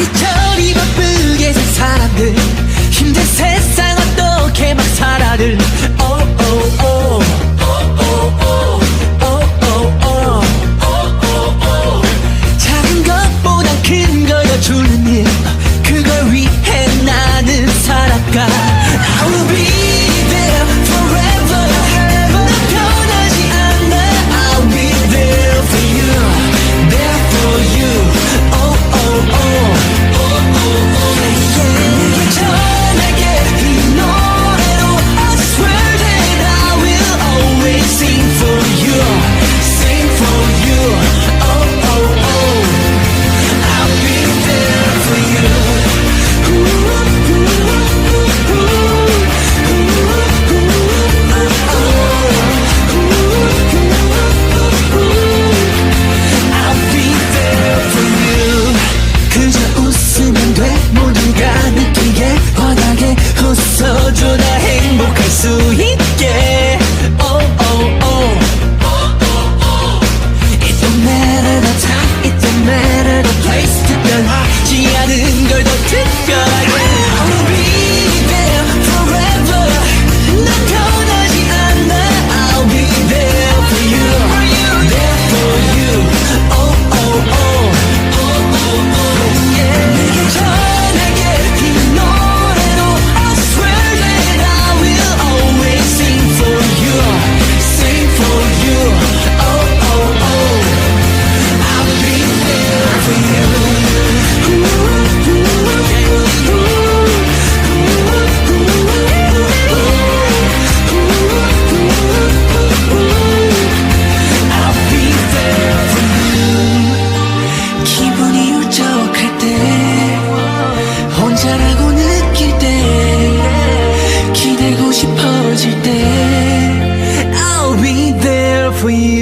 each. 웃으면 돼. 모두가 느끼게 환하게 웃어줘 나 행복할 수 today. I'll be there for you.